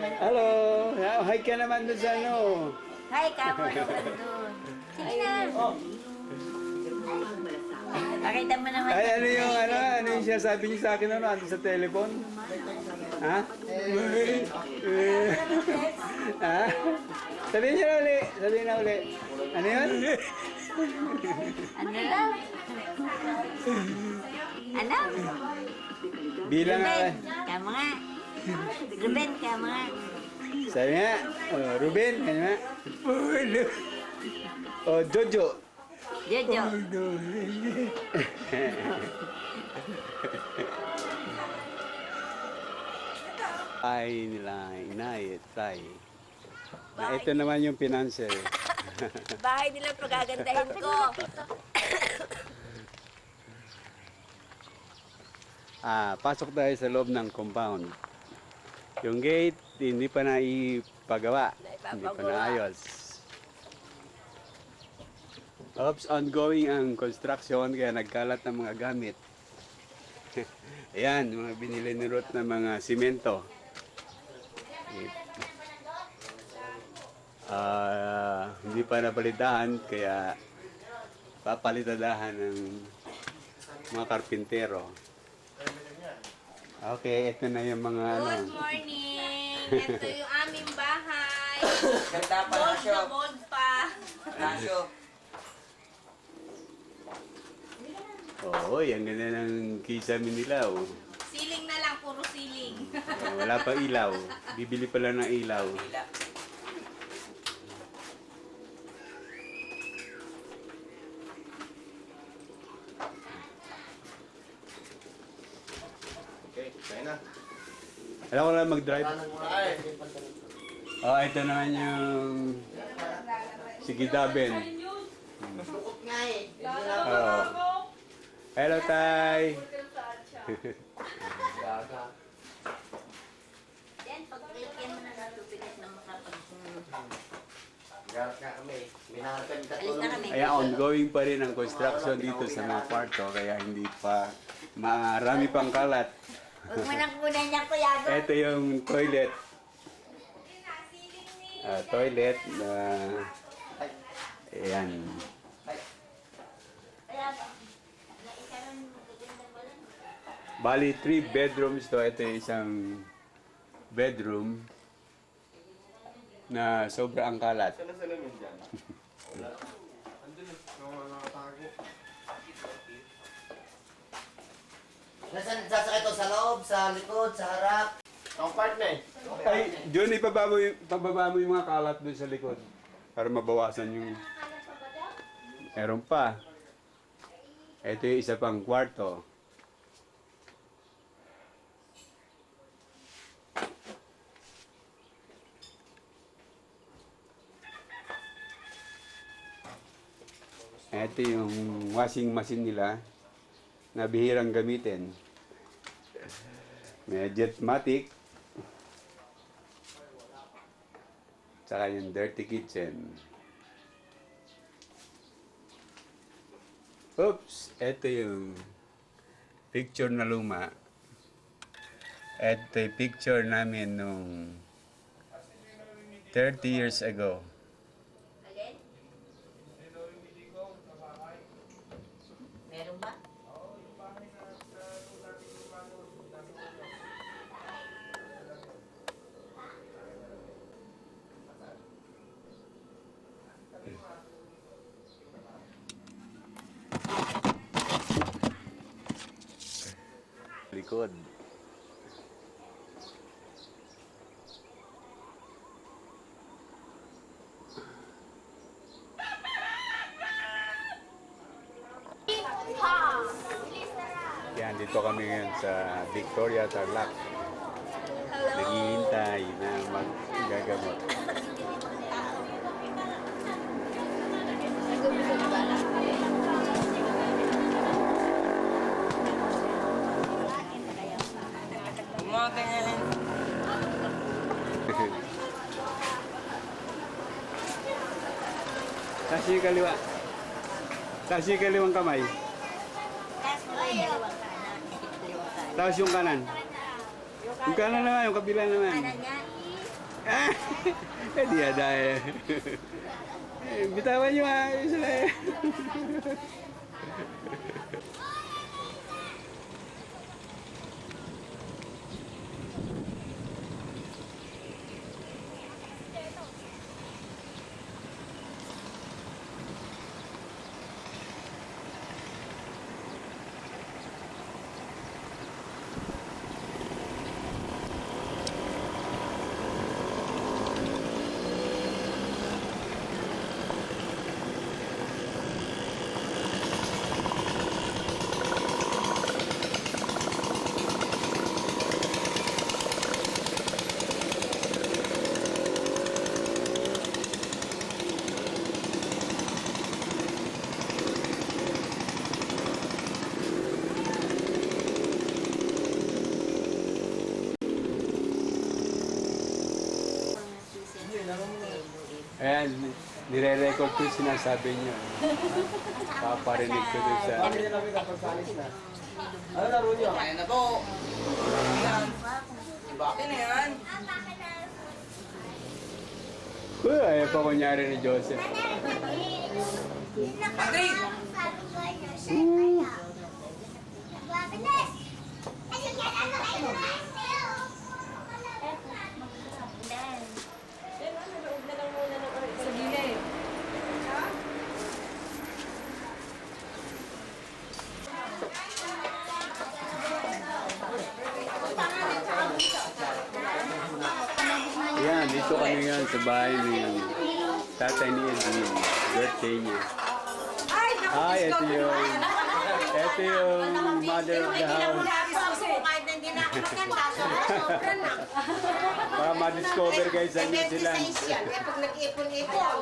Hello! Hi ka naman doon sa ano. Hi, kamo naman doon. Sige na. Pakita mo naman. Ay, ano yung ano? Ano yung siya sabi niyo sa akin ano? Ano sa telephone? Ha? ha? Sabihin niyo na uli. Sabihin na uli. Ano yun? Ano lang? Ano? Bilang nga. Kamo nga. Ruben, kamo nga. Sabi nga. Oh, Ruben, ano nga? Oh, Jojo. Jojo. Ay nila, inay, tay. Na ito naman yung pinanser. Bahay nila pagagandahin ko. Ah, pasok tayo sa loob ng compound. Yung gate, hindi pa na ipagawa. Hindi pa naayos. Oops, ongoing ang construction kaya nagkalat ng mga gamit. Ayan, mga binili ni Ruth na mga simento. Ah, hindi pa napalitahan kaya papalitadahan ng mga karpintero. Okay, ito na yung mga ano. Good morning! Ito yung aming bahay. Ganda pa Bold Nasyo. na bold pa. Nasyo. Oo, ang ganda ng kisame nila. Oh. Siling na lang, puro siling. Oh, wala pa ilaw. Bibili pala ng ilaw. Pila. Okay, kaya na. Alam ko lang mag-drive. Oh, ito naman yung si Gidaben. Bukot nga eh. Oh. Hello, Tay. Yan, pag-clickyan mo na ng tubig at na makapag... Garap kami. Minahal kami Alis na. Kaya ongoing pa rin ang construction dito sa mga kwarto kaya hindi pa marami pang kalat. Huwag mo nang kunan niya, Kuya Go. Ito yung toilet. Ah, toilet na ayan. Bali, three bedrooms to. Ito yung isang bedroom na sobrang kalat. Saan na salamin dyan? Nasaan sasakay to sa loob, sa likod, sa harap? Eh. Ay, Jun, ipababa mo, yung, pababa mo yung mga kalat doon sa likod. Para mabawasan yung... Meron pa. Ito yung isa pang kwarto. Ito yung washing machine nila na bihirang gamitin. May Jetmatic. Tsaka yung dirty kitchen. Oops! Ito yung picture na luma. Ito yung picture namin nung 30 years ago. Likod. Yan, dito kami ngayon sa Victoria, Tarlac. Naghihintay na maggagamot. Taas yung kaliwa. Taas kaliwang kamay. Taas mo yung kanan. Dalawang kanan. Yung kanan. Naman, yung kabila naman. Kanan. Eh, di ada eh. Bitawan nyo ah. Sila eh. Ayan, nire-record ko yung sinasabi niyo. Paparinig ko dun sa... Ano laro niyo? Kaya na po. Yan. Bakit na yan? Uy, ayaw pa kunyari ni Joseph. Ate! Sa gilid. Yan, dito kami yan sa bahay ni tatay ni Edwin. Birthday niya. Ay, naku, Ay, ito mo. Ito yung mother of the house. Kahit hindi na ako maganda, sobra na. Para ma-discover kayo sa New Zealand. eh, pag nag-ipon-ipon.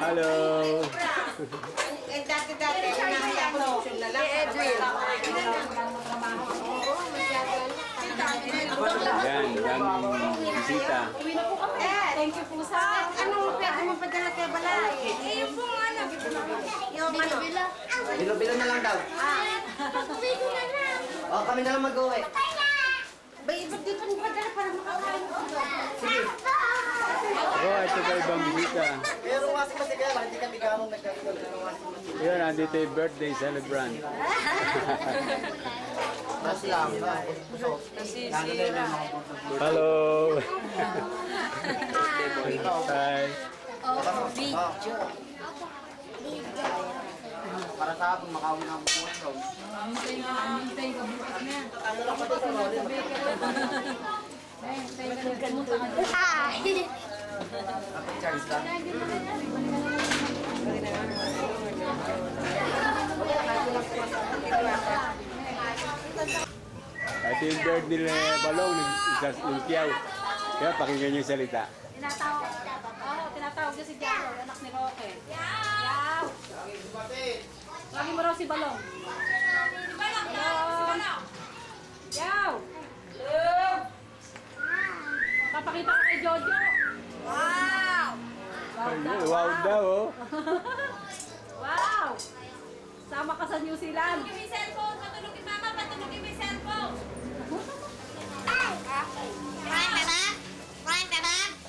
Hello! Eh, dati-dati, tuition na lang. Edwin. Yan, daming bisita. Thank you po sa... Anong pwede mo padala kay Balay? Eh, yung po ano. Yung ano? Bilo-bilo na lang daw. O, kami na lang mag-uwi. Ba, iba't di pa padala para makakain ko. Oh, ito pa ibang bisita. Pero kasi kasi kaya lang, hindi kami gamong nagkakaroon. Yan, nandito yung birthday celebrant. Mas lang. Hello! Hi! Para sa akin, makawin ang puso. Charles lang. Ito yung bird nila balong, isa yung kiyaw. Kaya pakinggan niyo yung salita. Tinatawag. Oo, tinatawag niya si Jaro, anak ni Roque. Yaw! Lagi mo raw si Balong. Si Balong, si Balong. Yaw! Papakita ko kay Jojo. Wow! Ayun, wow daw oh. Wow! Sama ka sa New Zealand. Yung cellphone, patulogin mama, patulogin mo yung cellphone. Kumain ka na? Kumain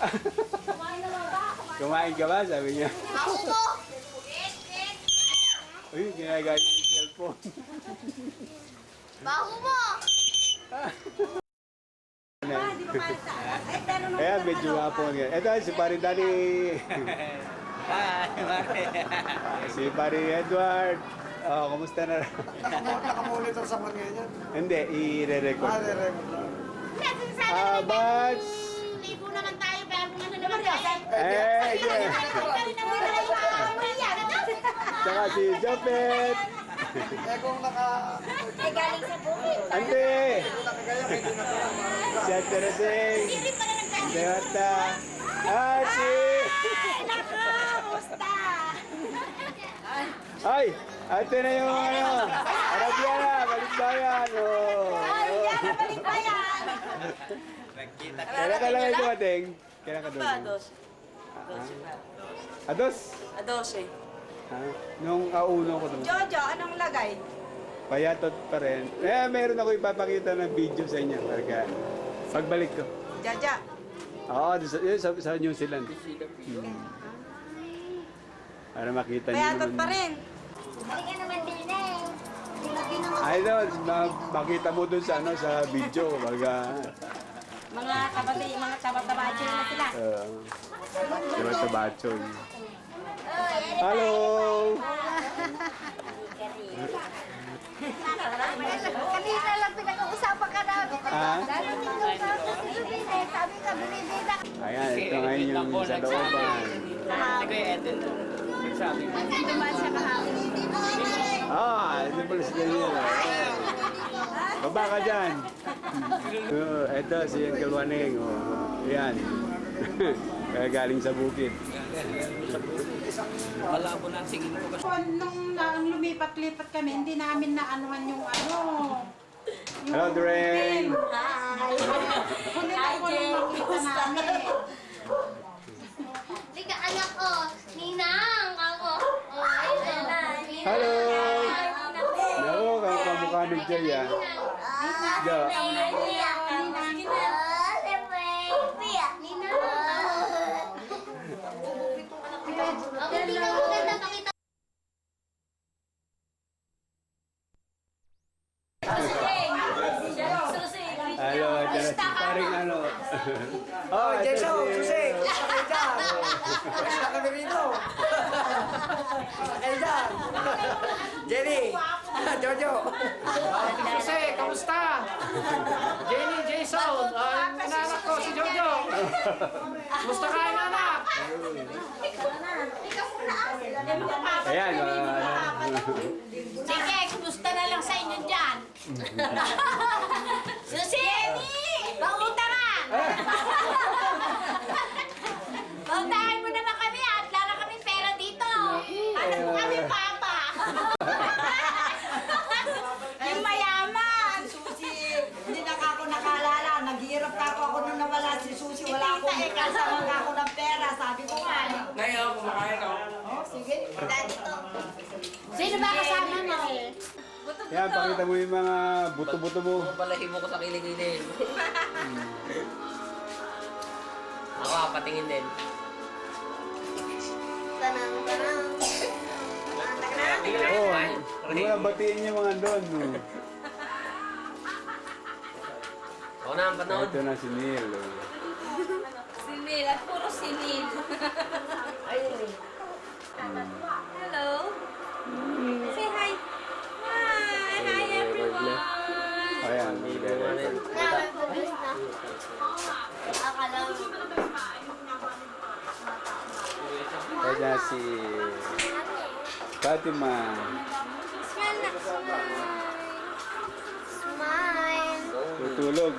ka na? Kumain ka ba? Sabi niya. Ako mo! Uy, ginagaya niya yung cellphone. Baho mo! Kaya medyo hapon nga. Ito si Pari Dani. si Pari Edward. Oh, kumusta na? Nakamonitor sa kanya niya. Hindi, i-re-record. ko. record lang. Ah, but... Libo naman tayo, pero kung ano naman tayo. Eh, yeah. Saka si Jopet. Eh kung naka... Ay, galing sa bukid. Ante. Si Ante Roseng. Si Marta. Ah, si... Nako, musta? Ay, ate na yung ano. Arabiana, balikbayan. Oh. Yan, nabalik pa yan. Kailan ka lang ito dumating? Kailan ka dumating? Ados. Ados? Ados eh. Ha? Nung auno ko dumating. Jojo, anong lagay? Payatot pa rin. Eh, meron ako ipapakita ng video sa inyo. Para pagbalik ko. Jaja. Oo, doon sa, sa, sa New Zealand. Hmm. Para makita niyo Payatot naman. pa rin. Halika naman din eh. Ay, no, ma- makita mo doon sa, ano, sa video. Baga, Mga kabati, mga tabat-tabacho na sila. uh, diba sa bacho. Hello! Kanina lang pinag-uusapan ka namin. Ah? Sabi ka, binibida. Ayan, ito ngayon yung sa looban. Dumaan siya kahapon. Ah, ito pala si Daniel. Baba ka dyan. Uh, ito si Uncle Waneng. Oh. Ayan. Kaya galing sa bukid. Nung, nung lumipat-lipat kami, hindi namin naanuhan yung ano. Yung Hello, Dren. Huli na ko nung makita namin. ah. Mo ganda pakita. Hello, si paring ano. Oh, ito si... Basta kami rito. Kayo dyan. Jenny. Jojo. Jose, kamusta? Jenny, Jason, uh, anak ko si Jojo. Kamusta ka, anak? Ayan, ah, Sige, kumusta na lang sa inyo dyan? Susi! Pangutangan! Pauntahan mo naman kami at lara kami pera dito. Ano mo kami, Papa? Yung mayaman! Susi, hindi na ka ako nakalala. Naghihirap ka ako ako nung nawala si Susi. Wala akong kasama ka ako ng pera. Sabi ko nga. eh. Ngayon, kumakain ako. Sino ba kasama mo? Ayan, pakita mo yung mga buto-buto mo. Balahin mo ko sa kilig-kilig. Ako, patingin din. Tanang, tanang. Oh, ano na batiin yung mga doon. oh. Ako na ang panood. Ito na si Neil. oh. Sinil, at puro sinil. Hello. Fatima. Smile na, smile. Smile. Tutulog.